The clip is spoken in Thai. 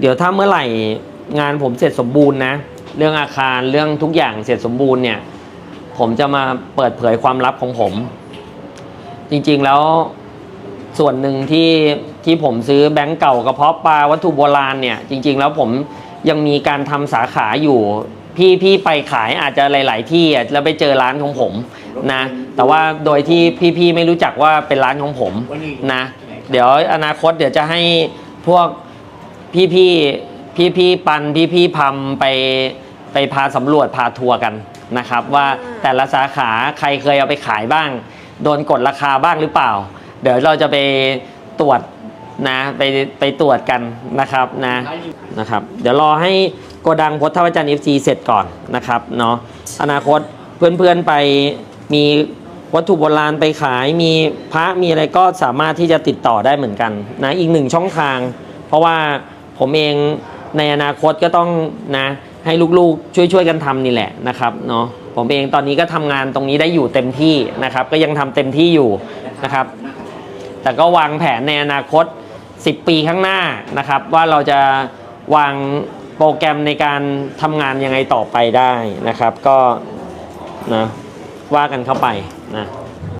เดี๋ยวถ้าเมื่อไหร่งานผมเสร็จสมบูรณ์นะ เรื่องอาคารเรื่องทุกอย่างเสร็จสมบูรณ์เนี่ย ผมจะมาเปิดเผยความลับของผม จริงๆแล้วส่วนหนึ่งที่ที่ผมซื้อแบงก์เก่ากระเพาะปลาวัตถุโบราณเนี่ย จริง ๆ แล้วผมยังมีการทำสาขาอยู่พี่พี่ไปขายอาจจะหลาย ๆ ที่แล้วไปเจอร้านของผมนะ แต่ว่าโดยที่พี่ๆไม่รู้จักว่าเป็นร้านของผมนะ เดี๋ยวอนาคตเดี๋ยวจะให้พวก พี่พี่พี่พี่ๆปันพี่พี่ๆพัมไปไปพาสำรวจพาทัวร์กันนะครับ ว่าแต่ละสาขาใครเคยเอาไปขายบ้าง โดนกดราคาบ้างหรือเปล่า เดี๋ยวเราจะไปตรวจนะไปไปตรวจกันนะครับนะนะครับ เดี๋ยวรอให้โกดังพจน์ท่าวัจันทร์เอฟซีเสร็จก่อนนะครับเนาะอนาคตเพื่อนๆไปมีวัตถุโบราณไปขายมีพระมีอะไรก็สามารถที่จะติดต่อได้เหมือนกันนะอีกหนึ่งช่องทาง เพราะว่า ผมเองในอนาคตก็ต้องนะให้ลูกๆช่วยๆกันทำนี่แหละนะครับเนาะผมเองตอนนี้ก็ทำงานตรงนี้ได้อยู่เต็มที่นะครับ ก็ยังทำเต็มที่อยู่นะครับ แต่ก็วางแผนในอนาคต 10 ปีข้างหน้านะครับ ว่าเราจะวางโปรแกรมในการทำงานยังไงต่อไปได้นะครับ ก็นะว่ากันเข้าไปนะ